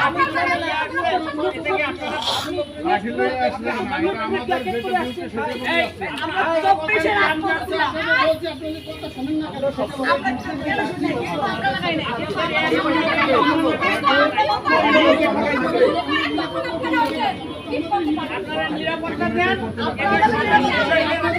আমরা চব্বিশে রাত করছিলাম আপনারা নিরাপত্তা দেন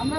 আমরা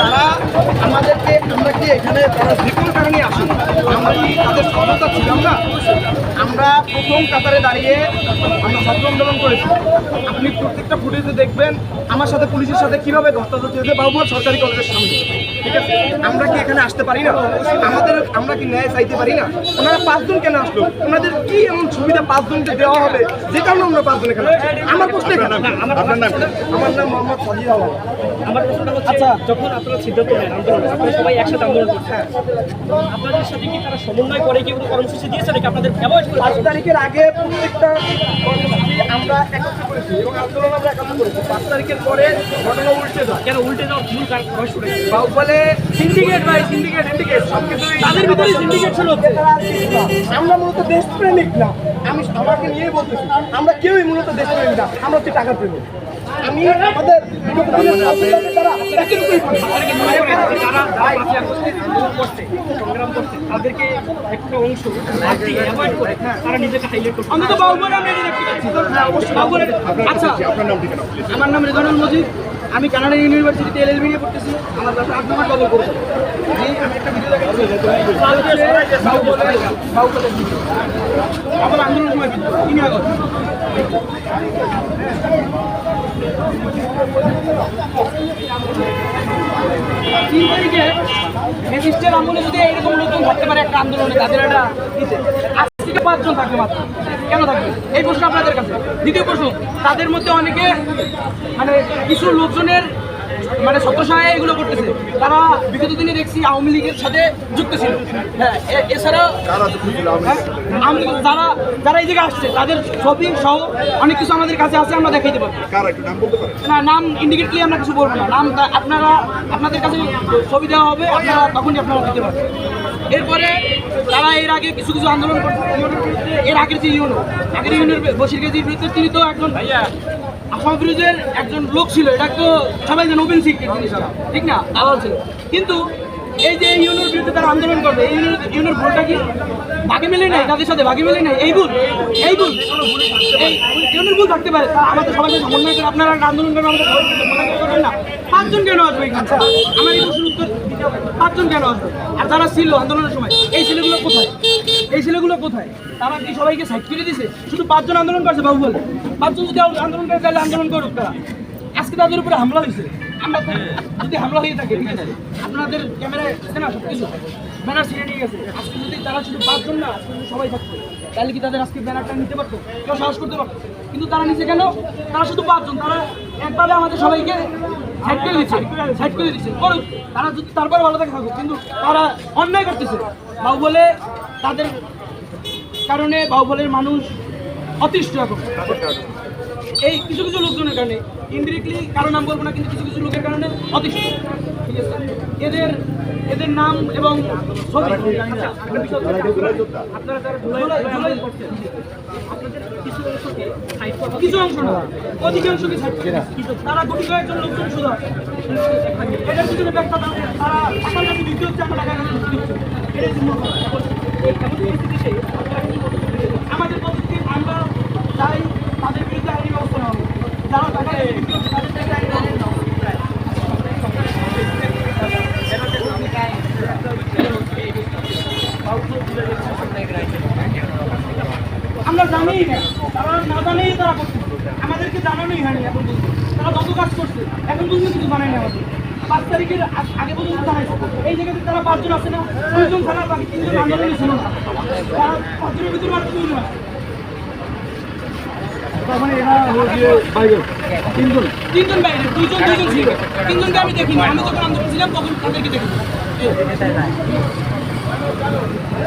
তারা আমাদেরকে আমরা কি এখানে তারা যে কোনো কারণে আসুন? আমরা কি তাদের সহায়তা ছিলাম না? আমরা প্রথম কাতারে দাঁড়িয়ে আমরা ছাত্র আন্দোলন করেছি। আপনি প্রত্যেকটা ফুটেজে দেখবেন আমার সাথে পুলিশের সাথে কীভাবে ধস্তাধস্তি হয়েছে বাবুমার সরকারি কলেজের সামনে। ঠিক আছে? আমরা কি এখানে আসতে পারি না? আমাদের আমরা কি ন্যায় চাইতে পারি না? ওনারা পাঁচজন কেন আসলো? ওনাদের কি এমন সুবিধা পাঁচজনকে দেওয়া হবে? যে কারণে আমরা পাঁচজন এখানে? আমার প্রশ্ন এখানে। আমার নাম মোহাম্মদ সাজিদ আচ্ছা। যখন আপনারা সিদ্ধান্ত নেন আন্দোলন আপনারা সবাই একসাথে আন্দোলন করছেন আপনাদের সাথে কি তারা সমন্বয় করে কি কোনো কর্মসূচি দিয়েছে নাকি? আপনাদের অ্যাভয়েড করে পাঁচ তারিখের আগে প্রত্যেকটা কর্মসূচি আমরা একত্র করেছি এবং আন্দোলন আমরা একত্র করেছি। পাঁচ তারিখের পরে ঘটনা উল্টে যায়। কেন উল্টে যাওয়ার মূল কারণ রহস্য রয়েছে বাহুবলে সিন্ডিকেট ভাই সিন্ডিকেট সিন্ডিকেট সব কিছু তাদের ভিতরে ছিল। আমরা মূলত দেশপ্রেমিক না। আমি আমাকে নিয়েই বলতেছি আমরা কেউই মূলত দেশপ্রেমিক না আমরা হচ্ছে টাকা প্রেমিক আমি আমাদের তাদেরকে একটা অংশ করে তারা নিজেকে হাইলাইট করছে। আমি তো বাহুবলে আমরা এটা দেখতে পাচ্ছি। বাহুবলে আচ্ছা আমার নাম রেজানুল মজিদ। আমি কানাডা ইউনিভার্সিটিতে এলএলবি নিয়ে পড়তেছি, আমার কাছে আট নম্বর ডবল করব আমি আমি একটা ভিডিও আন্দোলন সময় তিন আগস্ট তিন তারিখে আমলে যদি এরকম লোকজন ধরতে পারে, একটা আন্দোলনে তাদের একটা পাঁচজন থাকবে মাত্র। কেন থাকবে? এই প্রশ্ন আপনাদের কাছে। দ্বিতীয় প্রশ্ন তাদের মধ্যে অনেকে মানে কিছু লোকজনের মানে সত্যসায় এগুলো করতেছে। তারা বিগত দিনে দেখছি আওয়ামী লীগের সাথে যুক্ত ছিল। হ্যাঁ এছাড়া হ্যাঁ, আওয়ামী লীগ যারা যারা এই জায়গায় আসছে তাদের ছবি সহ অনেক কিছু আমাদের কাছে আছে আমরা দেখাইতে পারি না নাম ইন্ডিকেটলি আমরা কিছু বলব না। নাম আপনারা আপনাদের কাছে ছবি দেওয়া হবে আপনারা তখনই আপনারা দিতে পারবেন। এরপরে তারা এর আগে কিছু কিছু আন্দোলন করছে এর আগের যে ইউনো আগের ইউনোর বসির গেজির বিরুদ্ধে তিনি তো একজন আসাম বিরুদ্ধের একজন লোক ছিল এটা তো সবাই যেন ওপেন সিক্রেট জিনিস ঠিক না? দালাল ছিল। কিন্তু এই যে ইউনোর বিরুদ্ধে তারা আন্দোলন করবে, এই ইউনোর ভুলটা কি? ভাগে মেলে নাই, তাদের সাথে ভাগে মেলে নাই? এই ভুল এই ভুল, এই ইউনোর ভুল থাকতে পারে। আমাদের সবাইকে সমন্বয় করে আপনারা আন্দোলন করবেন, আমাদের না। পাঁচজন কেন আসবে এখানে? আমার এই প্রশ্নের উত্তর পাঁচজন কেন আসবে? আর যারা ছিল আন্দোলনের সময়, এই ছেলেগুলো কোথায়? এই ছেলেগুলো কোথায়? তারা কি সবাইকে সাইড করে দিছে? শুধু পাঁচজন আন্দোলন করছে, বাবু বলে। পাঁচজন যদি আন্দোলন করে, তাহলে আন্দোলন করুক তারা। আজকে তাদের উপরে হামলা হয়েছে। আমরা যদি হামলা হয়ে থাকে, ঠিক আছে? আপনাদের ক্যামেরায় আছে না সব কিছু ব্যানার ছিঁড়ে নিয়ে গেছে। আজকে যদি তারা শুধু পাঁচজন না, আজকে সবাই থাকতো, তাহলে কি তাদের আজকে ব্যানারটা নিতে পারতো? কেউ সাহস করতে পারতো? কিন্তু তারা নিচে কেন? তারা শুধু পাঁচজন, তারা একভাবে আমাদের সবাইকে সাইড করে দিচ্ছে সাইড করে দিচ্ছে করুক তারা যদি তারপর ভালো থাকে থাকুক, কিন্তু তারা অন্যায় করতেছে। বাবু বলে তাদের কারণে বাহুবলের মানুষ অতিষ্ঠ এখন। এই কিছু কিছু লোকজনের কারণে ইনডিরেক্টলি কারও নাম বলব না কিন্তু কিছু কিছু লোকের কারণে অতিষ্ঠ ঠিক আছে এদের এদের নাম এবং ছবি আচ্ছা, একটা বিষয় হচ্ছে, আপনারা যারা ধুলাই ধুলাই করছেন আপনাদের কিছু অংশকে কিছু অংশ না অধিকাংশকে তারা গুটি কয়েকজন লোকজন শুধু আছে। এটার পিছনে ব্যাখ্যা তারা আমার কাছে হচ্ছে আমার টাকা এটাই এমন পরিস্থিতি সেই আপনারা কি পদক্ষেপ নেবেন? আমাদের পদক্ষেপ আমরা চাই তাদের বিরুদ্ধে আইনি ব্যবস্থা নেওয়া হবে। যারা টাকা দিতে হচ্ছে তাদের বিরুদ্ধে আইনি ব্যবস্থা নেওয়া হবে। আমরা জানি না তারা না জানেই তারা করছে জানানোই হয়নি এখন তারা যত কাজ করছে, এখন পর্যন্ত কিছু জানায়নি আমাদের। পাঁচ তারিখের আগে পর্যন্ত জানাইছে এই জায়গাতে তারা পাঁচজন আছে না, দুইজন থানার বাকি তিনজন আন্দোলনে ছিল না। তারা পাঁচজনের ভিতরে মাত্র দুইজন আছে তিনজন? বাইরে, দুইজন দুইজন আমি দেখিনি। আমি যখন আন্দোলন ছিলাম, তখন তাদেরকে দেখিনি।